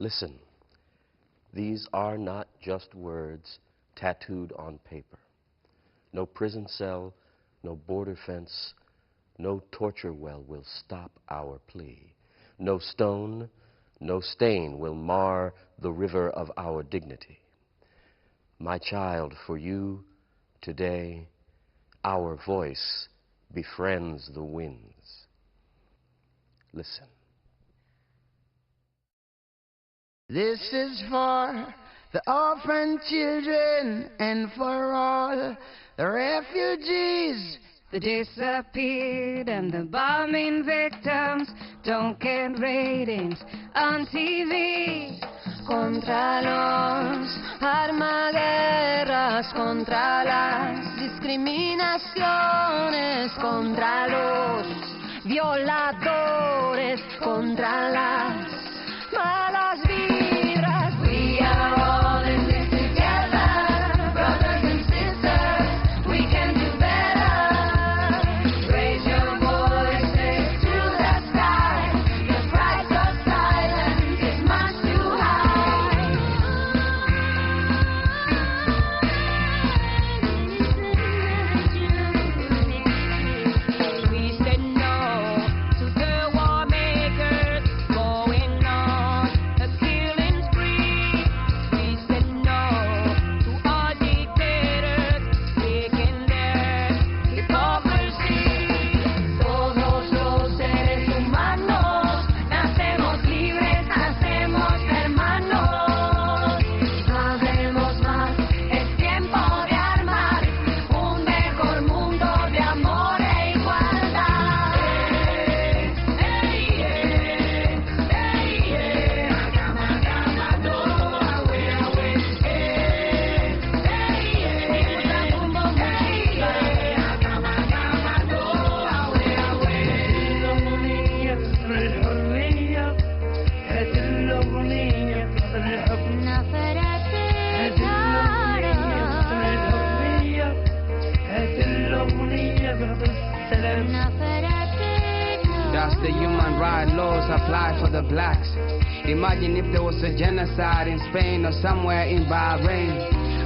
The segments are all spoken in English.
Listen, these are not just words tattooed on paper. No prison cell, no border fence, no torture well will stop our plea. No stone, no stain will mar the river of our dignity. My child, for you today, our voice befriends the winds. Listen. This is for the orphan children and for all the refugees The disappeared and the bombing victims don't get ratings on TV. Contra los armaguerras, contra las discriminaciones, contra los violadores, contra las right laws apply for the blacks. Imagine if there was a genocide in Spain or somewhere in Bahrain.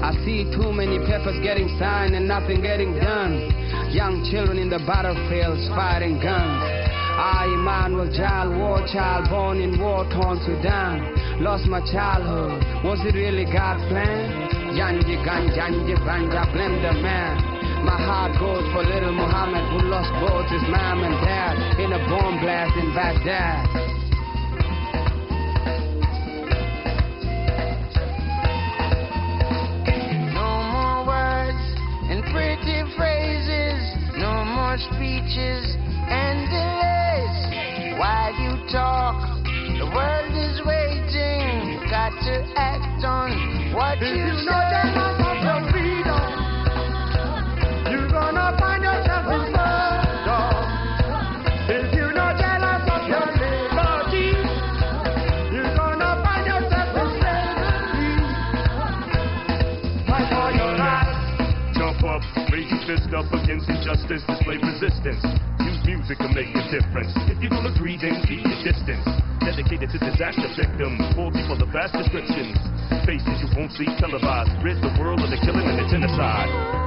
I see too many papers getting signed and nothing getting done. Young children in the battlefields fighting guns. I, Emmanuel Child, war child, born in war-torn Sudan. Lost my childhood. Was it really God's plan? Yanji Ganjanji Banja, blame the man. My heart goes for little Muhammad who lost both his mom and dad in a bomb blast in Baghdad. No more words and pretty phrases, no more speeches and delays. While you talk, the world is waiting. Got to act on what you say. Up against injustice, display resistance. Use music to make a difference. If you don't agree, then keep your distance. Dedicated to disaster victims, poor people of vast descriptions. Faces you won't see televised. Rid the world of the killing and the genocide.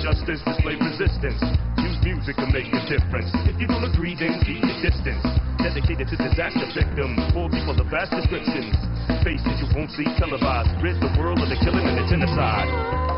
Injustice, display resistance. Use music to make a difference. If you don't agree, then keep your distance. Dedicated to disaster victims, poor people of vast descriptions. Faces you won't see televised. Rid the world of the killing and the genocide.